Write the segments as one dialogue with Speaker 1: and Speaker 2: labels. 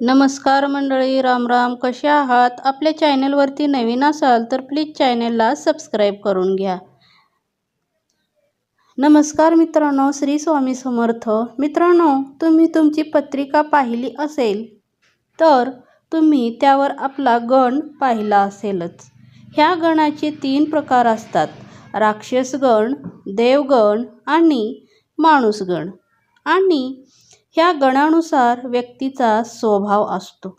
Speaker 1: नमस्कार मंडळी राम राम. कसे आहात? आपल्या चॅनलवरती नवीन असाल तर प्लीज चॅनलला सबस्क्राईब करून घ्या. नमस्कार मित्रांनो श्री स्वामी समर्थ. मित्रांनो तुम्ही तुमची पत्रिका पाहिली असेल तर तुम्ही त्यावर आपला गण पाहिला असेलच. ह्या गणाचे तीन प्रकार असतात. राक्षसगण देवगण आणि माणूसगण. आणि ह्या गणानुसार व्यक्तीचा स्वभाव असतो.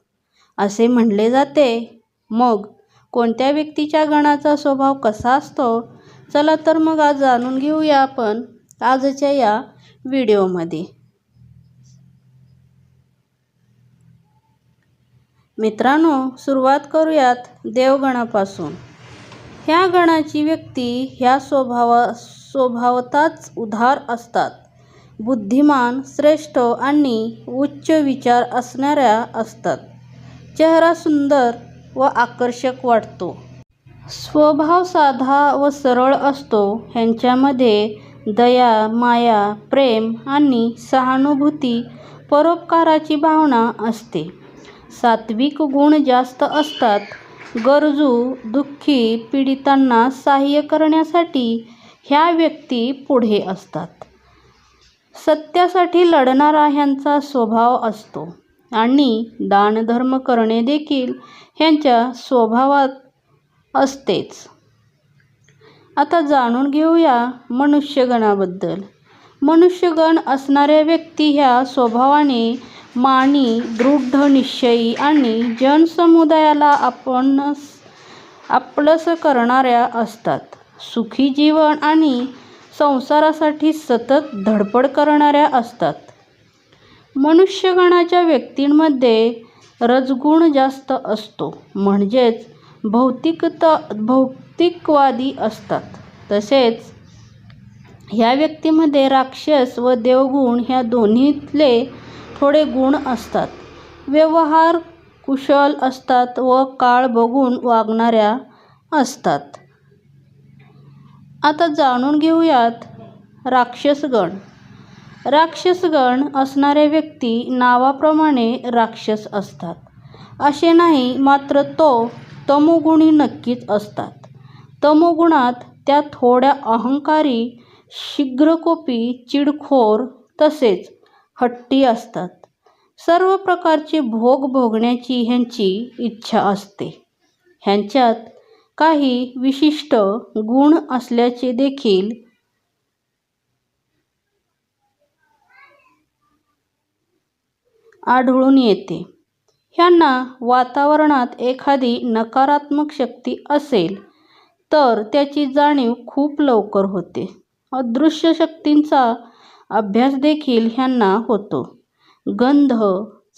Speaker 1: असे म्हणले जाते मग कोणत्या व्यक्तीच्या गणाचा स्वभाव कसा असतो? चला तर मग आज जाणून घेऊया आपण आजच्या या व्हिडिओमध्ये. मित्रांनो सुरुवात करूयात देवगणापासून. ह्या गणाची व्यक्ती ह्या स्वभावा स्वभावताच उधार असतात. बुद्धिमान श्रेष्ठ आणि उच्च विचार असणाऱ्या असतात. चेहरा सुंदर व आकर्षक वाटतो. स्वभाव साधा व सरळ असतो. ह्यांच्यामध्ये दया माया प्रेम आणि सहानुभूती परोपकाराची भावना असते. सात्विक गुण जास्त असतात. गरजू दुःखी पीडितांना सहाय्य करण्यासाठी ह्या व्यक्ती पुढे असतात. सत्यासाठी लढणारा ह्यांचा स्वभाव असतो. आणि दानधर्म करणे देखील ह्यांच्या स्वभावात असतेच. आता जाणून घेऊया मनुष्यगणाबद्दल. मनुष्यगण असणाऱ्या व्यक्ती ह्या स्वभावाने मानी दृढ निश्चयी आणि जनसमुदायाला आपण आपलंसं करणाऱ्या असतात. सुखी जीवन आणि संसारासाठी सतत धडपड करणाऱ्या असतात. मनुष्यगणाच्या व्यक्तींमध्ये रजगुण जास्त असतो. म्हणजेच भौतिकता भौतिकवादी असतात. तसेच ह्या व्यक्तीमध्ये राक्षस व देवगुण ह्या दोन्हीतले थोडे गुण असतात. व्यवहार कुशल असतात व काळ बघून वागणाऱ्या असतात. आता जाणून घेऊयात राक्षसगण. राक्षसगण असणाऱ्या व्यक्ती नावाप्रमाणे राक्षस असतात. असे नाही मात्र तो तमोगुणी नक्कीच असतात. तमोगुणात त्या थोड्या अहंकारी शीघ्रकोपी चिडखोर तसेच हट्टी असतात. सर्व प्रकारचे भोग भोगण्याची ह्यांची इच्छा असते. ह्यांच्यात काही विशिष्ट गुण असल्याचे देखील आढळून येते. ह्यांना वातावरणात एखादी नकारात्मक शक्ती असेल तर त्याची जाणीव खूप लवकर होते. अदृश्य शक्तींचा अभ्यास देखील ह्यांना होतो. गंध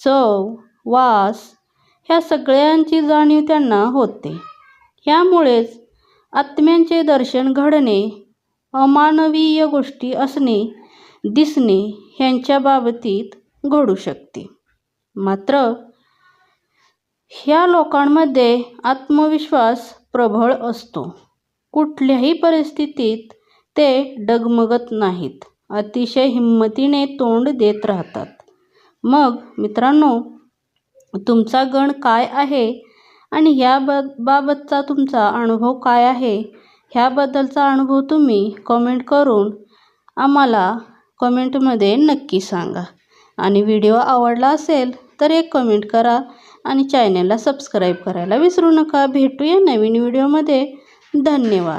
Speaker 1: चव वास ह्या सगळ्यांची जाणीव त्यांना होते. ह्यामुळेच आत्म्यांचे दर्शन घडणे अमानवीय गोष्टी असणे दिसणे ह्यांच्या बाबतीत घडू शकते. मात्र ह्या लोकांमध्ये आत्मविश्वास प्रबळ असतो. कुठल्याही परिस्थितीत ते डगमगत नाहीत. अतिशय हिंमतीने तोंड देत राहतात. मग मित्रांनो तुमचा गण काय आहे? आणि ह्या ब बाबतचा तुमचा अनुभव काय आहे? ह्याबद्दलचा अनुभव तुम्ही कमेंट करून आम्हाला कमेंटमध्ये नक्की सांगा. आणि व्हिडिओ आवडला असेल तर एक कमेंट करा आणि चॅनलला सबस्क्राईब करायला विसरू नका. भेटूया नवीन व्हिडिओमध्ये. धन्यवाद.